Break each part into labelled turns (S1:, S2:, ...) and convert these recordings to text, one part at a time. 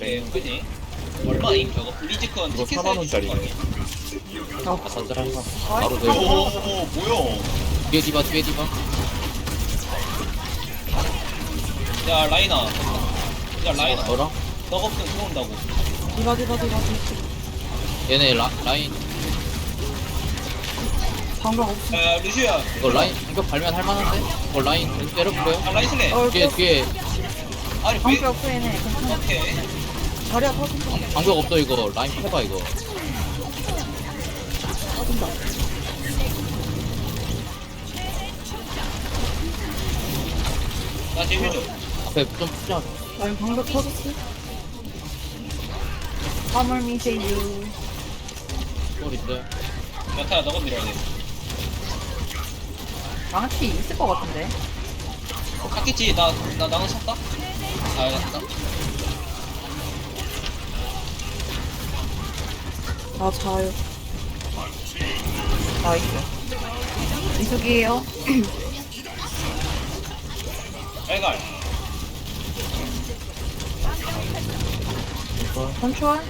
S1: 네, 그지? 얼마임 저거? 블리즈컨
S2: 이거
S1: 티켓
S2: 4만 원짜리네.
S3: 아,
S4: 아산드라 바로
S1: 오,
S4: 돼
S1: 오, 뭐야?
S4: 뒤에 디바 뒤에 디바
S1: 야, 라이나. 야, 라이나.
S4: 뭐라?
S1: 너가 없으면 들어온다고.
S3: 디바 디바 디바 디바.
S4: 얘네 라, 라인
S3: 방법 없어.
S1: 야, 루시야.
S4: 이거 라인 공격 발면 할만한데? 이거 라인 계속 때려볼래요?
S1: 아, 라인 슬래.
S3: 어,
S4: 뒤에 뒤에
S1: 아니, 왜?
S3: 방법 없어 얘네. 괜찮아.
S1: 오케이.
S3: 자리야 터진다.
S4: 방벽 없어 이거 라인 해봐 이거
S3: 터진다.
S1: 나 재미 줘.
S4: 앞에 좀 푸자
S3: 라인 방법 터졌어. 화물 미세유.
S4: 볼 있어요
S1: 야타야, 너가 밀어야 돼.
S3: 망치 있을 것 같은데.
S1: 어, 갔겠지. 나, 나, 나는 샀다? 아, 알겠다.
S3: 아 자요. 나이스. 이속이에요.
S1: 빨갈.
S3: 컨트롤.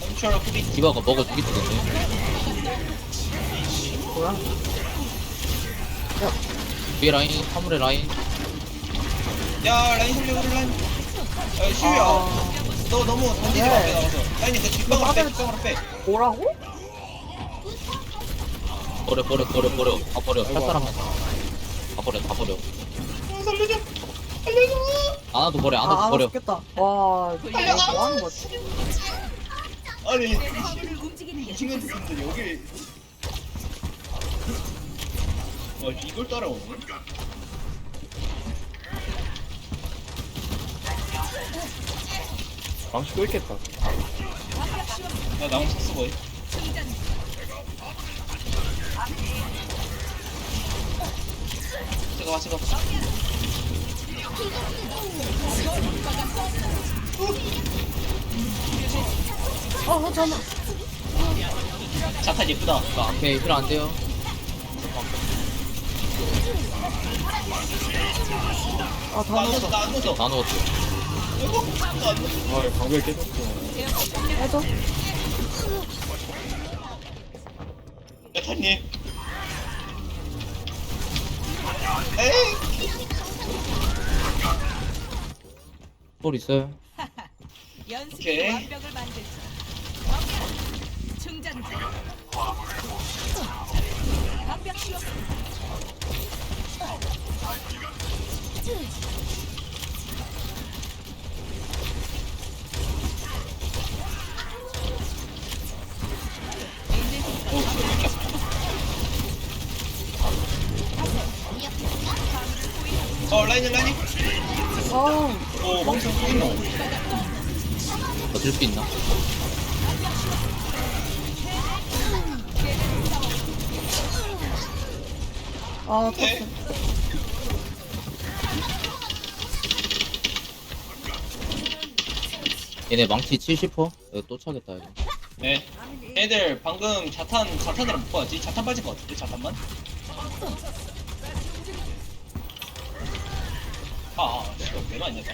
S1: 홈철 프리.
S4: 디바가 먹어주겠던데
S3: 뭐야?
S4: 뒤에 라인 화물에 라인
S1: 야, 라인 우리 라인. 야, 시우야.
S3: 아,
S1: 너 너무 던지지
S3: 네.
S1: 마, 앞에 나가서. 라인이 그 뒷방으로 빼. 뒷방으로 빼.
S3: 뭐라고?
S4: 버려 버려 버려 버려 다 버려 살 사람만 다 버려 다 버려
S1: 살려줘. 살려줘.
S4: 안아도 버려
S3: 아,
S4: 안아도
S3: 아,
S4: 버려
S3: 죽겠다. 와, 이거 뭐 하는 거지?
S1: 아니, 이 친구들 여기. 와, 이걸 따라오네?
S2: 망치 또 있겠다.
S1: 야, 나무 샀어, 거의. 잠깐만, 잠깐만.
S3: 어, 잠깐만.
S1: 자탄 예쁘다.
S4: 이거 앞에 힐 안 돼요
S3: 아,
S1: 다나
S3: 넣었어.
S1: 넣었어, 나안 넣었어.
S4: 다 넣었어
S1: 아,
S2: 방벽 깨졌어.
S3: 해줘.
S1: 야타님. 에이!
S4: 볼 있어요
S5: 연습
S1: 오케이.
S5: 완벽을 만들자. 충전자. 완벽.
S1: 어, 라인이, 라인이.
S3: 어,
S1: 오, 망청 또 있노.
S4: 버틸 수 있나?
S3: 아,
S1: 네.
S4: 얘네 망치 70%? 이거 또 차겠다 이거
S1: 네. 애들 방금 자탄, 자탄이랑 못 봤지? 자탄 빠진 것 같은데, 자탄만? 아, 아, 씨발, 왜 맞냐, 나.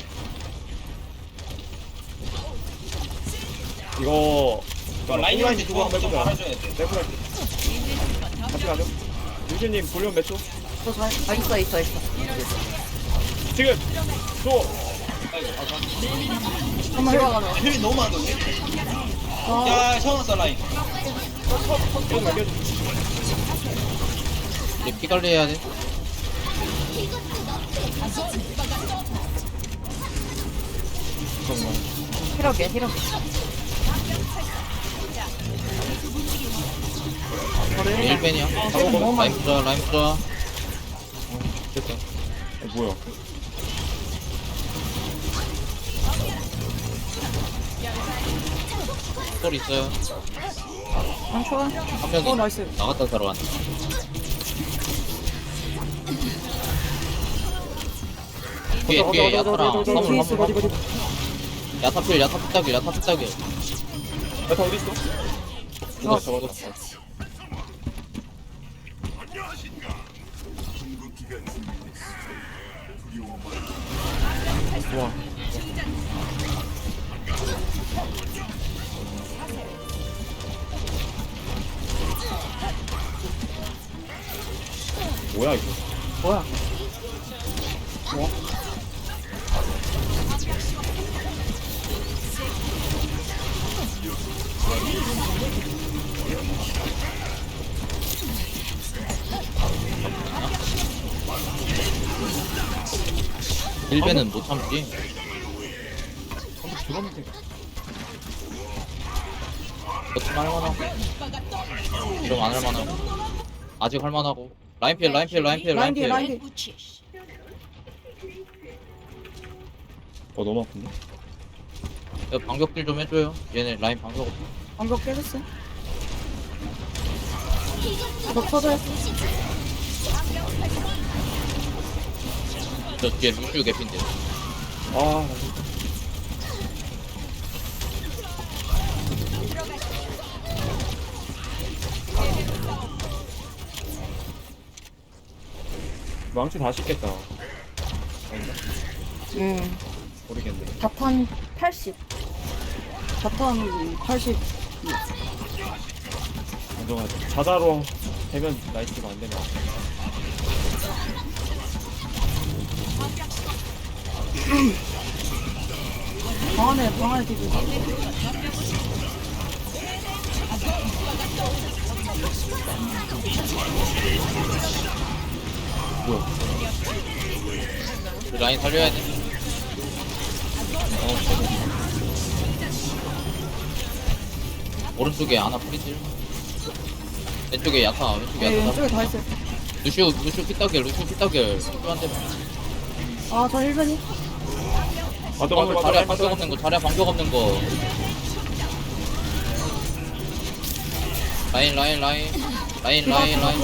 S2: 이거,
S1: 어, 라인한테
S2: 두고
S1: 누가
S2: 한번
S1: 좀
S2: 해보자.
S1: 말아줘야 돼.
S2: 레프랄 같이 가죠. 유진님 볼륨 몇 초?
S3: 저 잘, 아, 있어, 있어, 있어.
S2: 지금! 또!
S3: 한번 해봐가자.
S1: 힐이 너무 많은데?
S3: 아,
S1: 야, 세워놨어, 라인.
S2: 계속
S4: 피 관리해야 돼
S2: 잠깐만.
S3: 저를
S4: 1벤이야
S3: 지금 너무 많이
S4: 라인 부자 라인 부자 됐다
S2: 어, 뭐야.
S4: 볼 있어요
S3: 컨트롤.
S4: 한 명이
S3: 어, 나이스.
S4: 나갔다 들어왔네 뒤에 뒤에 야타랑
S3: 있어, 어디,
S4: 화물
S3: 어디.
S4: 야 탑필 야타필 따길 야타필 따길
S2: 야타 어디 있어?
S3: 누가 어.
S4: 잡아줬어? 와.
S2: 뭐야 이거?
S3: 뭐야?
S4: 일배는 못 참지.
S2: 한번 들었는데
S4: 어떻게 할만하고. 이러면 안 할만하고. 아직 할만하고. 라인 필, 라인 필, 라인 필,
S3: 라인 뒤에,
S4: 라인필.
S3: 라인 뒤에.
S2: 어 너무 아픈데
S4: 야, 반격질 좀 해줘요. 얘네 라인 반격 없어.
S3: 방벽 깨졌어요. 너 터져요.
S4: 저 뒤에 루슈 개핀데.
S2: 아 망치 다 씻겠다 아닌가?
S3: 응.
S2: 모르겠네
S3: 자탄 80. 자탄 80.
S2: 안정하 자자로 되면 나이스가 안 되면
S3: 방 안에, 방 안에.
S4: 우리 라인 살려야 돼. 오른쪽에 아나 프리딜. 왼쪽에 야타, 왼쪽에
S3: 네,
S4: 야타.
S3: 왼쪽에 다 있어요.
S4: 루슈, 루슈 피따길, 루슈 피따길. 루슈한테
S3: 아, 저 1번이.
S2: 맞아 맞아 맞아
S4: 자리야 방격 없는 거, 자리야 방격 없는 거. 라인, 라인, 라인. 라인, 라인, 라인.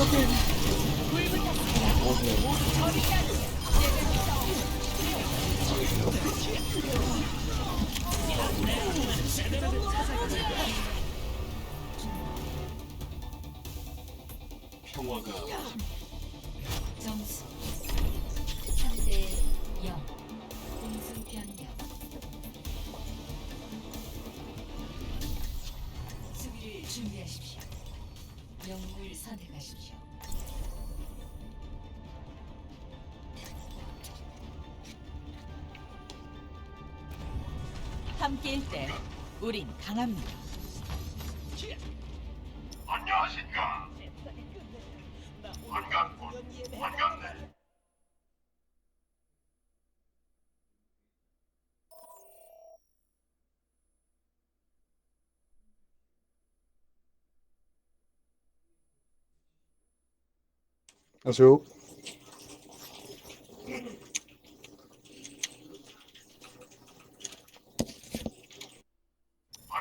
S5: 점수 3대 0 선택하십시오. 함께일 때 우린 강합니다
S6: 안녕하세요.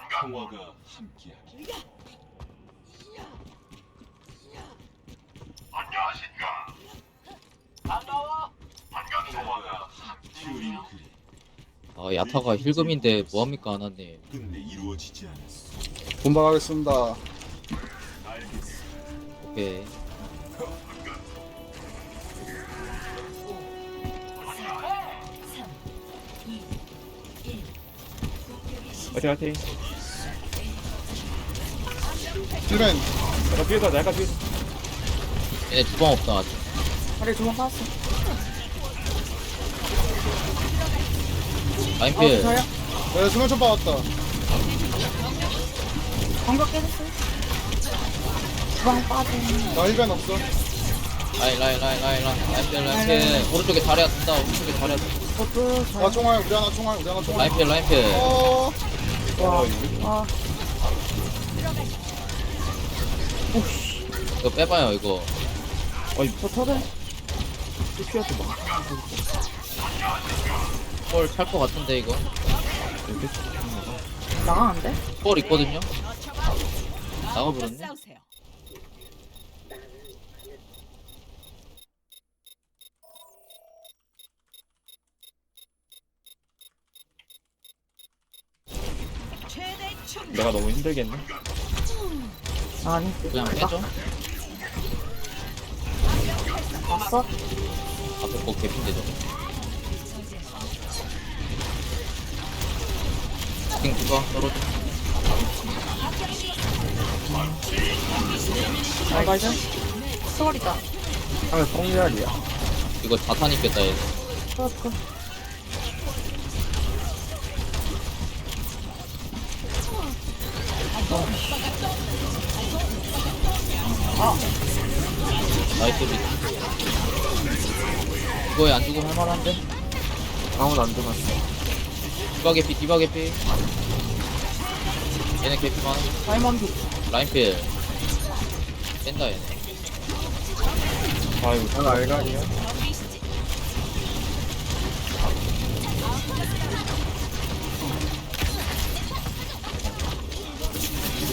S7: 평화가 함께하기. 평화가 함께하기.
S4: 아, 야타가 힐금인데 뭐합니까, 하나님.
S7: 근데 이루어지지 않았어.
S6: 분방하겠습니다.
S7: 알겠어.
S4: 오케이.
S2: 화이팅 화이팅
S6: 힐맨
S2: 내가 뒤에서 내가 뒤에서
S4: 얘네 주방 없다, 아직.
S3: 다리 두번 빠졌어. 아,
S4: 라인필.
S3: 저요?
S6: 네, 수면총 받았다.
S3: 방벽 깨졌어요. 주방 빠져.
S6: 나 힐맨 없어.
S4: 라인, 라인, 라인, 라인, 라인. 라인필, 라인필. 오른쪽에 자리야 든다, 오른쪽에 자리야 든다.
S3: 저도
S6: 나
S3: 저요.
S6: 총알, 우리 하나 총알, 우리 하나 총알.
S4: 라인필, 라인필.
S6: 어,
S3: 와. 아,
S4: 이거 빼봐요, 이거.
S3: 저 터져요.
S2: 피하지 마
S4: 펄찰것 같은데, 이거.
S3: 나가는데?
S4: 펄 있거든요? 나가버렸네?
S5: 싸우세요
S2: 내가 너무 힘들겠네
S3: 아니,
S4: 그냥 빼죠?
S3: 봤어?
S4: 앞에 거 개핀데, 저거. 킹 누가 떨어져.
S3: 아, 맞아. 수월이다.
S2: 아 뽕이야리야
S4: 이거 자탄 있겠다 얘
S3: 컷, 컷.
S4: 나이스 비 이거에 안 죽으면 할만한데?
S2: 아무도 안 들어갔어.
S4: 디바 개피 디바 개피. 얘네 개피만
S3: 발만기.
S4: 라인필. 뺀다 얘네.
S2: 아이고 난 알갈이야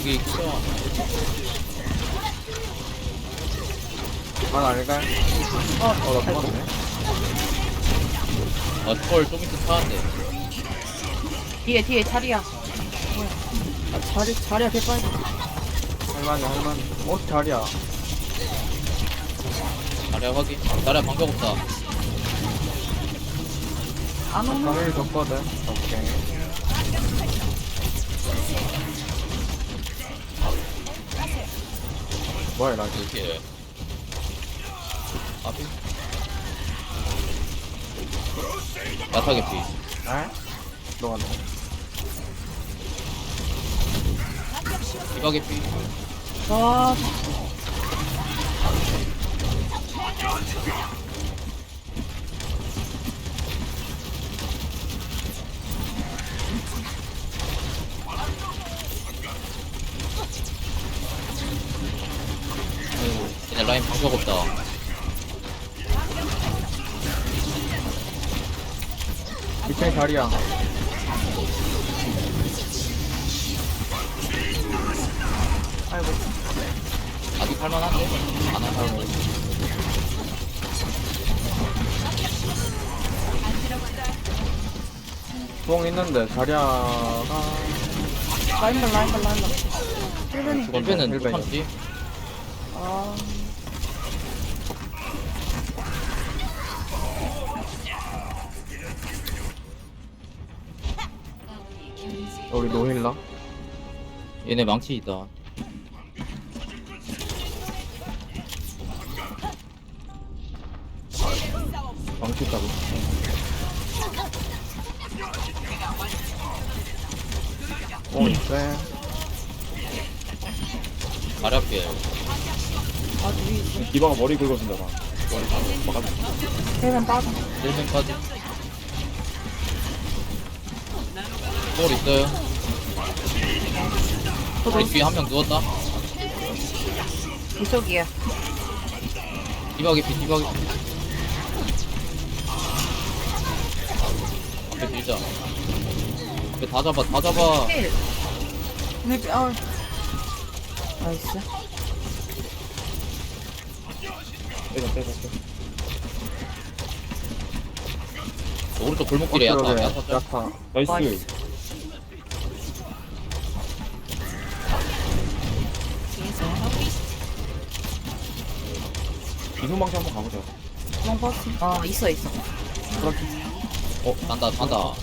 S4: 여기 키워
S2: 난 알갈 어나 죽었네.
S4: 아철좀 있으면 타는데.
S3: 뒤에, 뒤에 자리야. 뭐야. 아, 자리, 자리야, 개빨리.
S2: 할만해 할만해. 어 자리야.
S4: 자리야 확인. 자리야 방벽 없다.
S3: 안 오는
S2: 방일 줬거든 오케이 뭐야 라지
S4: 이렇게. 아비 야타 개피
S2: 에? 너가 너
S4: 디바 개피
S3: 아,
S4: 아이고 얘네 라인 방벽 없다
S2: 밑에 자리야
S3: 아이고.
S4: 아직 할만한데? 안 하고
S2: 뽕 있는데 자리야가
S3: 라인만. 1분이.
S4: 골배는 못
S2: 힐벤이야.
S4: 참지
S3: 아,
S2: 우리 노힐라?
S4: 얘네 망치 있다.
S2: 망치 있다고? 뽕 있대
S4: 자리 앞에.
S2: 디바가 머리 긁어준다 봐
S3: 힐맨 빠져.
S4: 1벤까지 볼 있어요 우리 뒤에 한 명 누웠다
S3: 이쪽이야.
S4: 디바 개피 디바 개피 앞에 밀자 앞에 다 잡아 다 잡아
S3: 힐. 힐, 아. 나이스.
S2: 빼자 빼자 빼자
S4: 오른쪽 골목길에 야타 야타 짤.
S2: 야타
S3: 나이스.
S2: 이소망치 한번 가보자
S3: long 버스. 아, 있어, 있어.
S4: 어 간다 간다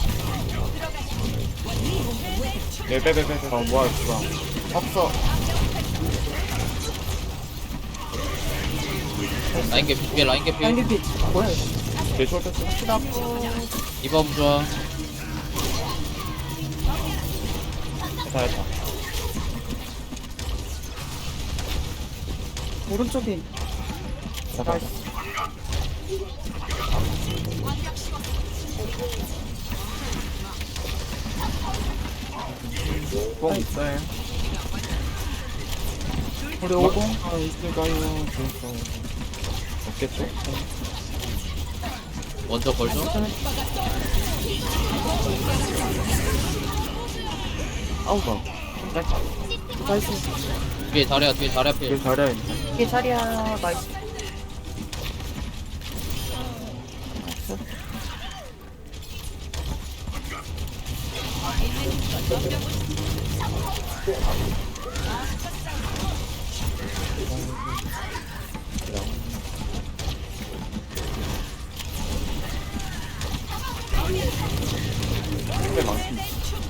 S2: 빼빼빼빼 아 뭐야 진짜
S3: 없어.
S4: 라인 개피 뒤에 라인 개피
S3: MVP. 뭐야, 이거.
S2: 개쇼 뺐어
S3: 나쁘.
S4: 디바 부좋아
S2: 야타 야타
S3: 오른쪽에.
S2: 뽕 있어요
S3: 우리 오공.
S2: 아 있을까요 그러니까 없겠죠?
S4: 먼저 걸죠
S2: 아우가
S3: 나이스.
S4: 뒤에 자리야 뒤에 자리 앞에
S2: 그 자리에 있네
S3: 이게 자리야. 나이스.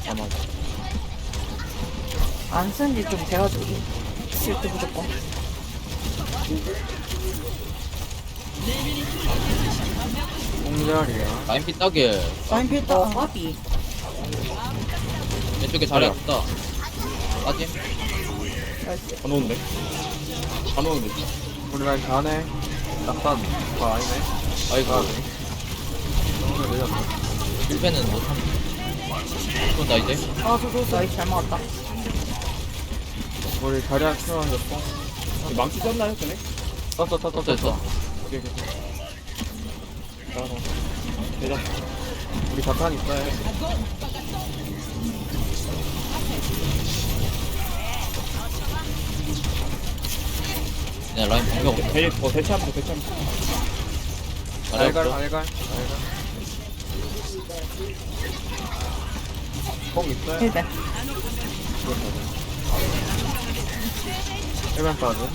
S2: 아마
S3: 안 쓴 지 좀 돼가지고. 실드 무조건.
S2: 공자리야.
S4: 라인 피 따길.
S3: 필다 어, 까비
S4: 왼쪽에 자리 없다. 빠짐.
S2: 안 오는데? 안 오는데? 우리 라인 가네. 낙산. 아, 아니네.
S4: 아이고.
S2: 오늘 내렸다.
S4: 1배는 못함. 쏜다 이제.
S3: 아 저도 나이스 잘 막았다
S2: 우리 자리야 키워놨어. 망치 썼나요, 전에? 썼어, 썼어,
S4: 떴어
S2: 썼어.
S4: 떴어.
S2: 오케이, 오케이. 나가서. 대장. 우리 자탄 있어요.
S4: 그냥 라인 방벽 없어.
S2: 대, 어, 대체하면 돼, 대체하면 돼.
S4: 자리
S2: 알갈,
S4: 없어.
S2: 알갈, 알갈. 공 있어요?
S3: 힐벤
S2: 일반 빠져.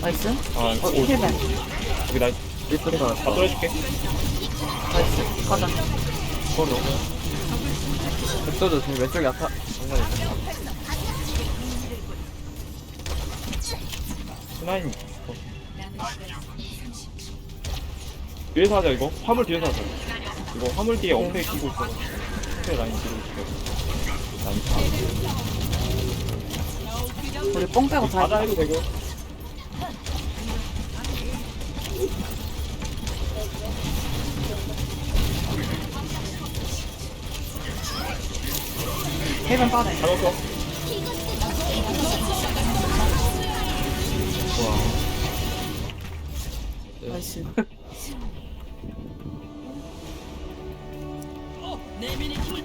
S3: 나이스
S2: 아,
S3: 어, 힐벤
S2: 여기 나, 리스트 가. 다 떨어줄게.
S3: 나이스 가자
S2: 그건 너무. 백도도 지금 왼쪽 약하. 장난 있네. 스나인. 뒤에서 하자, 이거. 화물 뒤에서 하자. 이거 화물 뒤에 엄폐 끼고 있어. 스페 라인 뒤로 있어. 라인 다.
S3: 우리 뽕 빼고 다
S2: 받아 해도 되고.
S3: 힐벤 빠네
S2: 잘 넣었어.
S3: 나이스.
S5: 내 미니팀